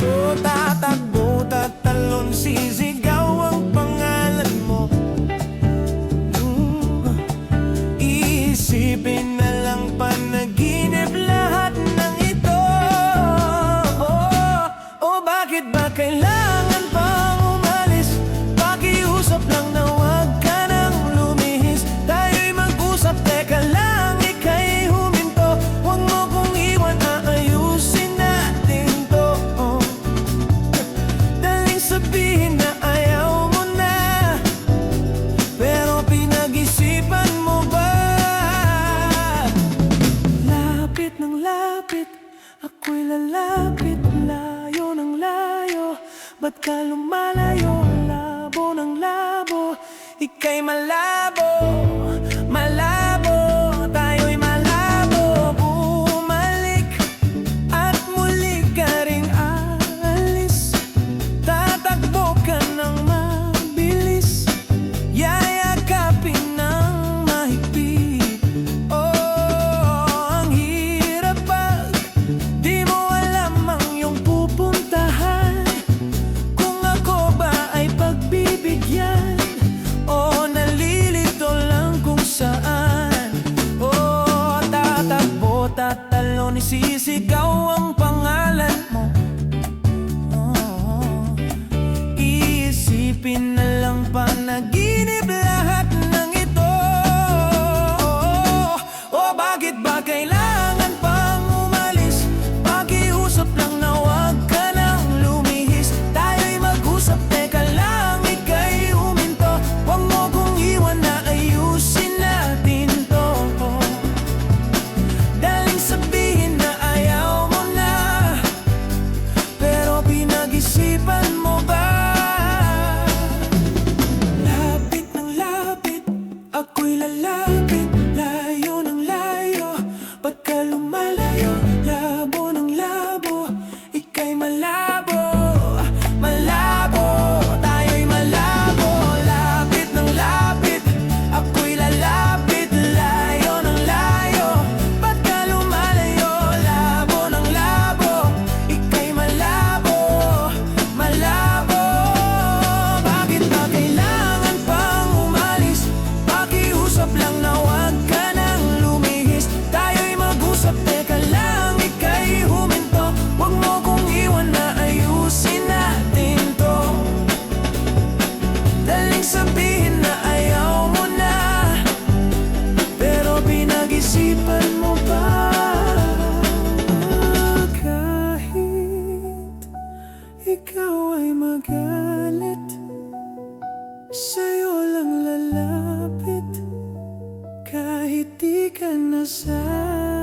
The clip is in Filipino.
goodbye. Lalapit layo ng layo Ba't ka lumalayo? Labo ng labo Ika'y malabo Nagsisigaw ang pangalan mo. Oh, Iisipin na lang panaginip ikaw ay magalit. Sa'yo lang lalapit. Kahit di ka nasa'yo